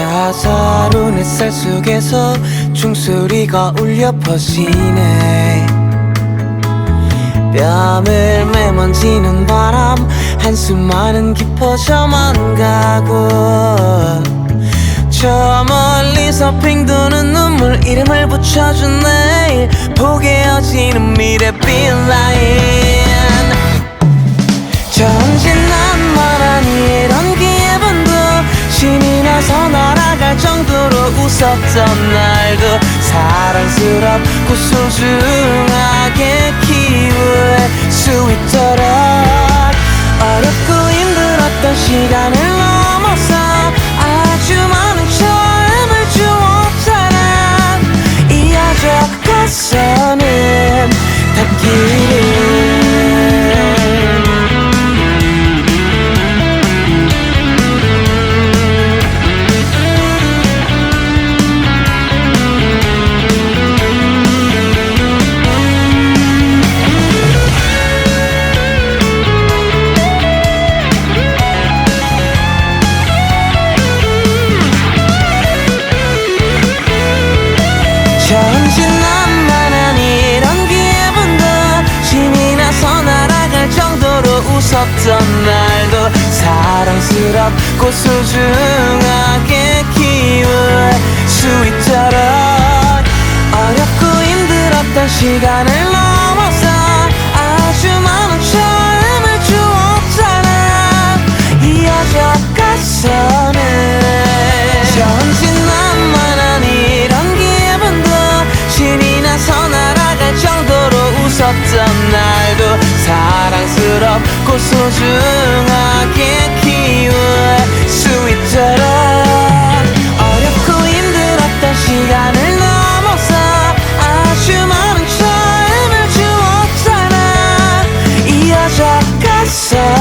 사사로운 햇살 속에서 종소리가 울려 퍼지네. 뺨을 메만지는 바람 한숨만은 깊어져만 가고. 저 멀리서 핑도는 눈물 이름을 붙여준 내일 보게 어지는 미래 빛라인 웃었던 날도 사랑스럽고 소중하게 키울 수 있도록 어렵고 힘들었던 시간을 사랑스럽고 소중하게 키울 수 있도록 어렵고 힘들었던 시간을 넘어서 아주 많은 처음을 주었잖아. 이어져 가서는 전진난만한 이런 기분도 신이 나서 날아갈 정도로 웃었던 날도 사랑스럽고 소중하게 myself